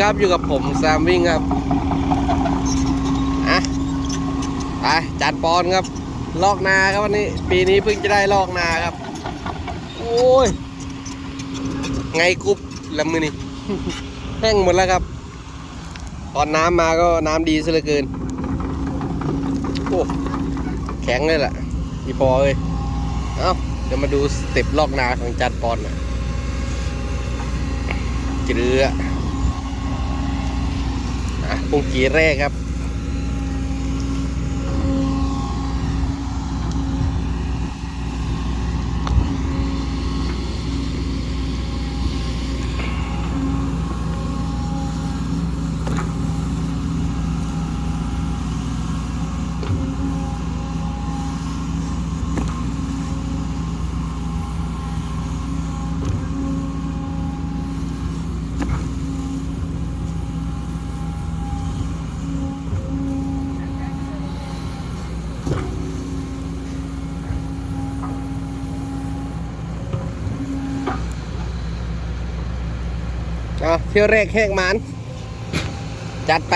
ครับอยู่กับผมแซมวิ่งครับอะไปจัดปอนครับ ลอกนาครับวันนี้ ปีนี้เพิ่งจะได้ลอกนาครับ โอ้ย ไงกรุ๊บละมือนี่แห้งหมดแล้วครับ ตอนน้ำมาก็น้ำดีซะเหลือเกิน โอ้แข็งเลยล่ะพี่ปอเอ้ยเอ้าเดี๋ยวมาดูสเต็ปลอกนาของจัดปอนน่ะเกลือ อะปุ่งกีแรกครับ ที่ยวแรกแหกมัน จัดไป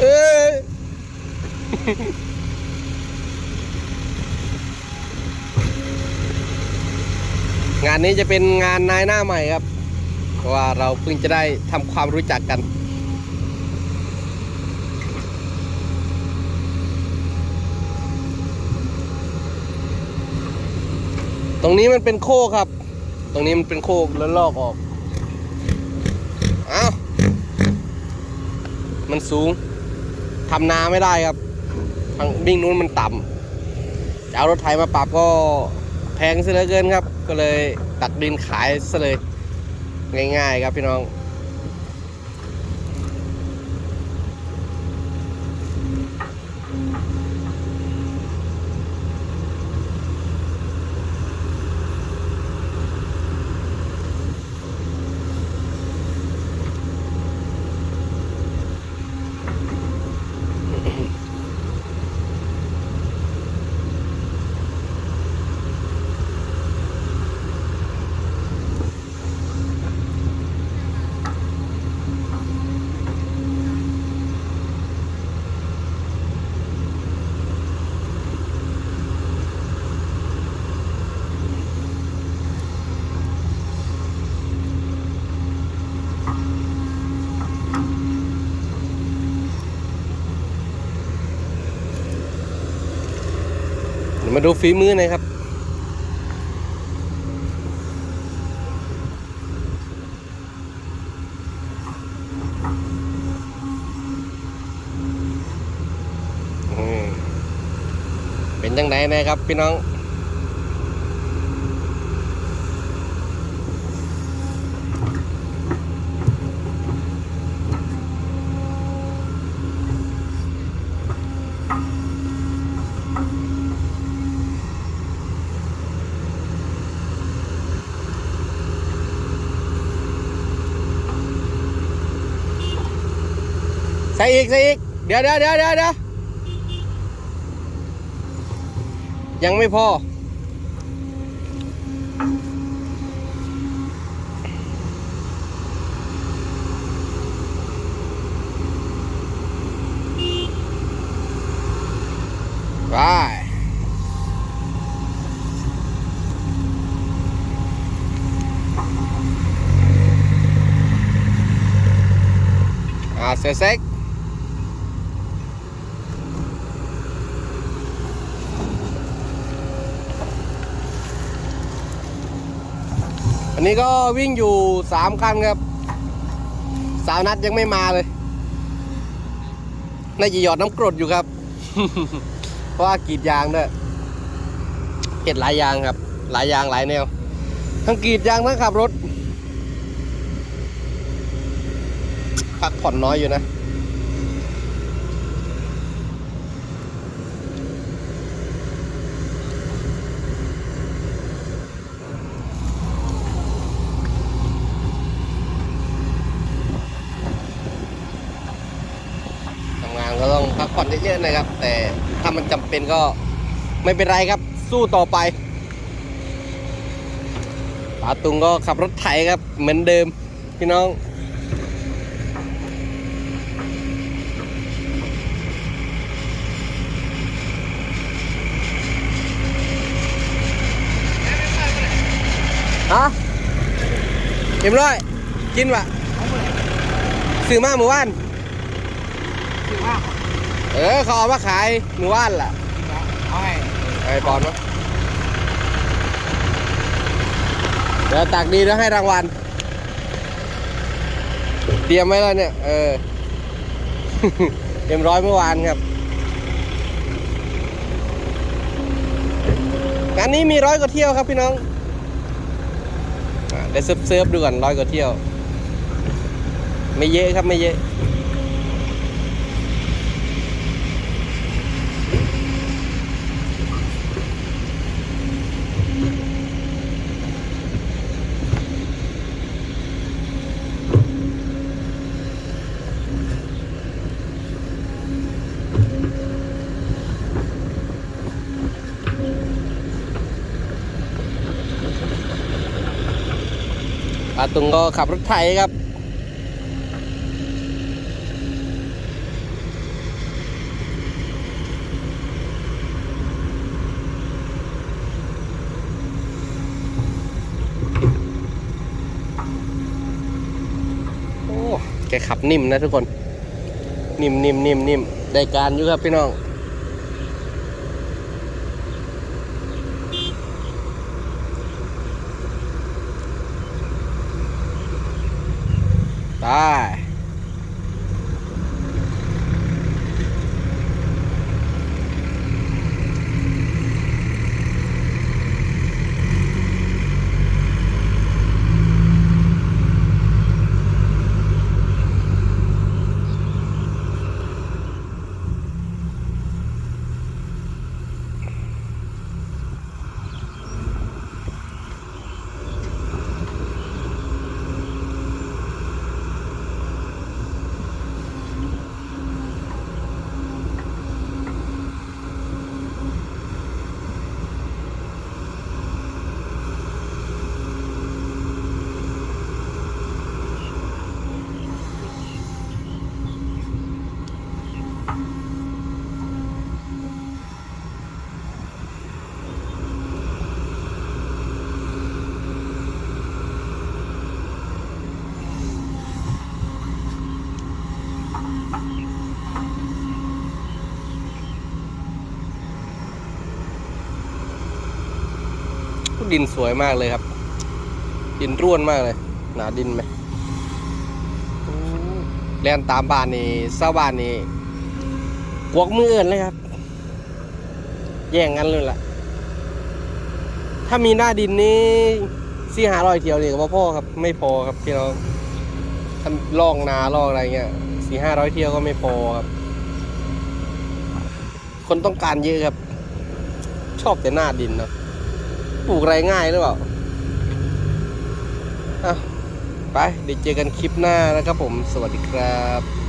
เอ้ยงานนี้จะเป็นงานนายหน้าใหม่ครับ เพราะว่าเราเพิ่งจะได้ทำความรู้จักกัน ตรงนี้มันเป็นโคกครับ ตรงนี้มันเป็นโคกแล้วลอกออกอ้าวมันสูงทำนาไม่ได้ครับทางบิ่งนู้นมันต่ำจะเอารถไถมาปรับก็แพงซะเหลือเกินครับ ก็เลยตักดินขายซะเลย ง่ายๆครับพี่น้อง เดี๋ยวมาดูฝีมือหน่อยครับ เป็นจังไดนะครับพี่น้อง ใส่อีกใส่อีก เดี๋ยวเดี๋ยวเดี๋ยวเดี๋ยวเดี๋ยวยังไม่พอ ไปอ่าเันนี้ก็วิ่งอยู่สามคันครับ สาวนัดยังไม่มาเลยน่าจะหยอดน้ำกรดอยู่ครับ เพราะว่ากรีดยางด้วยเก็ดหลายยางครับ หลายยางหลายแนว ทั้งกรีดยางทั้งขับรถ พักผ่อนน้อยอยู่นะ ทำงาน ก็ต้องพักผ่อนเยอะๆนะครับ แต่ถ้ามันจำเป็นก็ไม่เป็นไรครับ สู้ต่อไปปาตุงก็ขับรถไถครับ เหมือนเดิมพี่น้องฮะเอ็มร้อย กินวะซื้อมาหมู่บ้าน เออเขาเอามาขายหมู่บ้านล่ะเอาให้ไอ้ปอนวะเดี๋ยวตักดีแล้วให้รางวัล เตรียมไว้แล้วเนี่ย เออ เต็มร้อยเมื่อวานครับงานนี้มีร้อยกว่าเที่ยวครับพี่น้องอะเดี๋ยวเซิร์ฟเซิร์ฟดูก่อนร้อยกว่าเที่ยว ไม่เยอะครับไม่เยอะาตุงก็ขับรถไถครับ โอ้ แกขับนิ่มนะทุกคน นิ่มนิ่มนิ่มนิ่มได้การอยู่ครับพี่น้อง ต ดินสวยมากเลยครับ ดินร่วนมากเลย หนาดินไหมอู้แล่นตามบ้านนี่เศร้าบ้านนี่กวกมือเอื่นเลยครับ แย่งกันเลยล่ะ ถ้ามีหน้าดินนี้สี่หาร้อยเที่ยวนี่ก็บ่อครับ ไม่พอครับพี่น้องท่านลอกนาลอกอะไรเงี้ยสี่ห้าร้อยเที่ยวก็ไม่พอครับ คนต้องการเยอะครับ ชอบแต่หน้าดินเนาะ ปลูกไรง่ายหรือเปล่าอะไปเดี๋ยวเจอกันคลิปหน้านะครับผมสวัสดีครับ